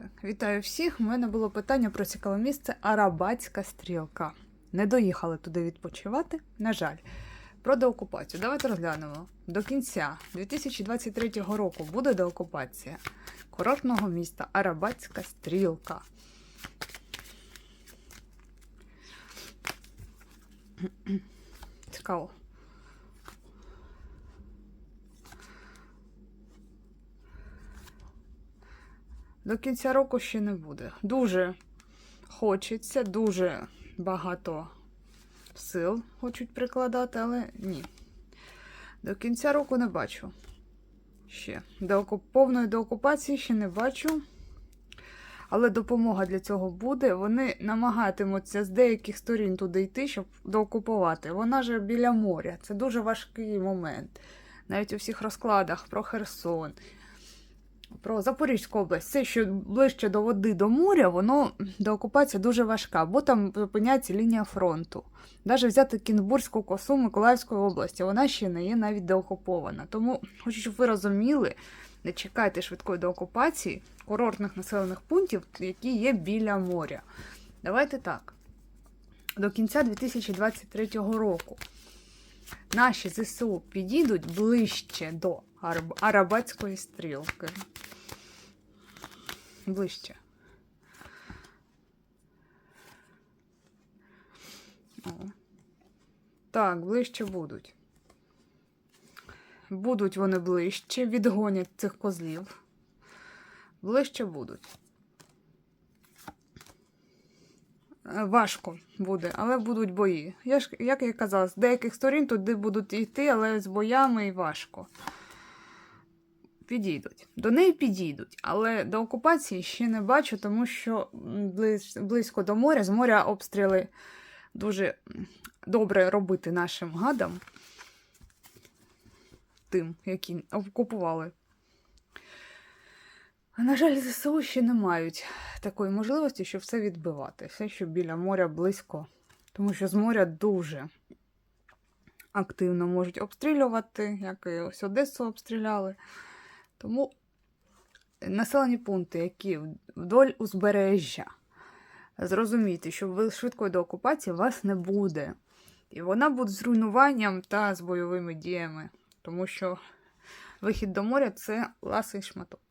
Так, вітаю всіх. У мене було питання про цікаве місце Арабатська стрілка. Не доїхали туди відпочивати, на жаль. Про деокупацію. Давайте розглянемо. До кінця 2023 року буде деокупація курортного міста Арабатська стрілка. Цікаво. До кінця року ще не буде. Дуже хочеться, дуже багато сил хочуть прикладати, але ні. До кінця року не бачу. Ще. До повної деокупації ще не бачу. Але допомога для цього буде. Вони намагатимуться з деяких сторін туди йти, щоб доокупувати. Вона ж біля моря. Це дуже важкий момент. Навіть у всіх розкладах про Херсон, про Запорізьку область, все, що ближче до води до моря, воно до окупації дуже важка, бо там зупиняється лінія фронту. Навіть взяти Кінбурзьку косу Миколаївської області, вона ще не є навіть деокупована. Тому хочу, щоб ви розуміли, не чекайте швидкої деокупації курортних населених пунктів, які є біля моря. Давайте так. До кінця 2023 року наші ЗСУ підійдуть ближче до Араб- Арабатської стрілки. Ближче. О. Так, ближче будуть. Будуть вони ближче, відгонять цих козлів. Ближче будуть. Е, Важко буде, але будуть бої. Я ж, як я казала, з деяких сторін туди будуть йти, але з боями і важко. Підійдуть. До неї підійдуть, але до окупації ще не бачу, тому що близь- близько до моря, з моря обстріли дуже добре робити нашим гадам, тим, які окупували. На жаль, ЗСУ ще не мають такої можливості, щоб все відбивати. Все, що біля моря близько. Тому що з моря дуже активно можуть обстрілювати, як і ось Одесу обстріляли. Тому населені пункти, які вдоль узбережжя, зрозумійте, що ви швидкої до окупації вас не буде. І вона буде з руйнуванням та з бойовими діями. Тому що вихід до моря це ласий шматок.